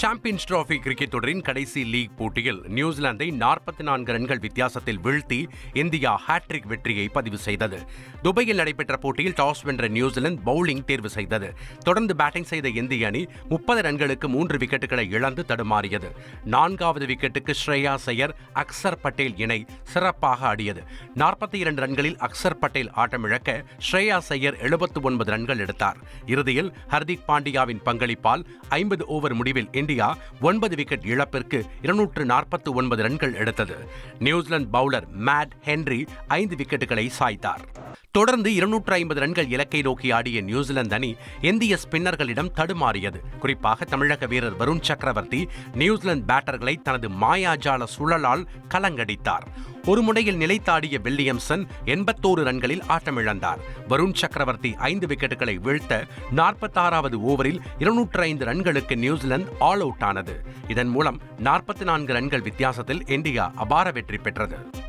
Champions trophy cricket தொடரின் கடைசி league போட்டியில் நியூசிலாந்தை நாற்பத்தி நான்கு ரன்கள் வித்தியாசத்தில் வீழ்த்தி இந்தியா ஹாட்ரிக் வெற்றியை பதிவு செய்தது. துபாயில் நடைபெற்ற போட்டியில் டாஸ் வென்ற நியூசிலாந்து பவுலிங் தேர்வு செய்தது. தொடர்ந்து பேட்டிங் செய்த இந்திய அணி முப்பது ரன்களுக்கு மூன்று விக்கெட்டுகளை இழந்து தடுமாறியது. நான்காவது விக்கெட்டுக்கு ஸ்ரேயா சையர் அக்சர் பட்டேல் இணை சிறப்பாக ஆடியது. நாற்பத்தி இரண்டு ரன்களில் அக்சர் பட்டேல் ஆட்டமிழக்க ஸ்ரேயா சையர் எழுபத்து ஒன்பது ரன்கள் எடுத்தார். இறுதியில் ஹர்திக் பாண்டியாவின் பங்களிப்பால் ஐம்பது ஓவர் முடிவில் இந்தியா ஒன்பது விக்கெட் இழப்பிற்கு இருநூற்று நாற்பத்தி ஒன்பது ரன்கள் எடுத்தது. நியூசிலாந்து பவுலர் மேட் ஹென்றி ஐந்து விக்கெட்டுகளை சாய்த்தார். தொடர்ந்து இருநூற்று ஐம்பது ரன்கள் இலக்கை நோக்கி ஆடிய நியூசிலாந்து அணி இந்திய ஸ்பின்னர்களிடம் தடுமாறியது. குறிப்பாக தமிழக வீரர் வருண் சக்கரவர்த்தி நியூசிலாந்து பேட்டர்களை தனது மாயாஜால சுழலால் கலங்கடித்தார். ஒரு முனையில் நிலைத்தாடிய வில்லியம்சன் எண்பத்தோரு ரன்களில் ஆட்டமிழந்தார். வருண் சக்கரவர்த்தி ஐந்து விக்கெட்டுகளை வீழ்த்த நாற்பத்தாறாவது ஓவரில் இருநூற்று ஐந்து ரன்களுக்கு நியூசிலாந்து ஆல் அவுட் ஆனது இதன் மூலம் நாற்பத்தி நான்கு ரன்கள் வித்தியாசத்தில் இந்தியா அபார வெற்றி பெற்றது.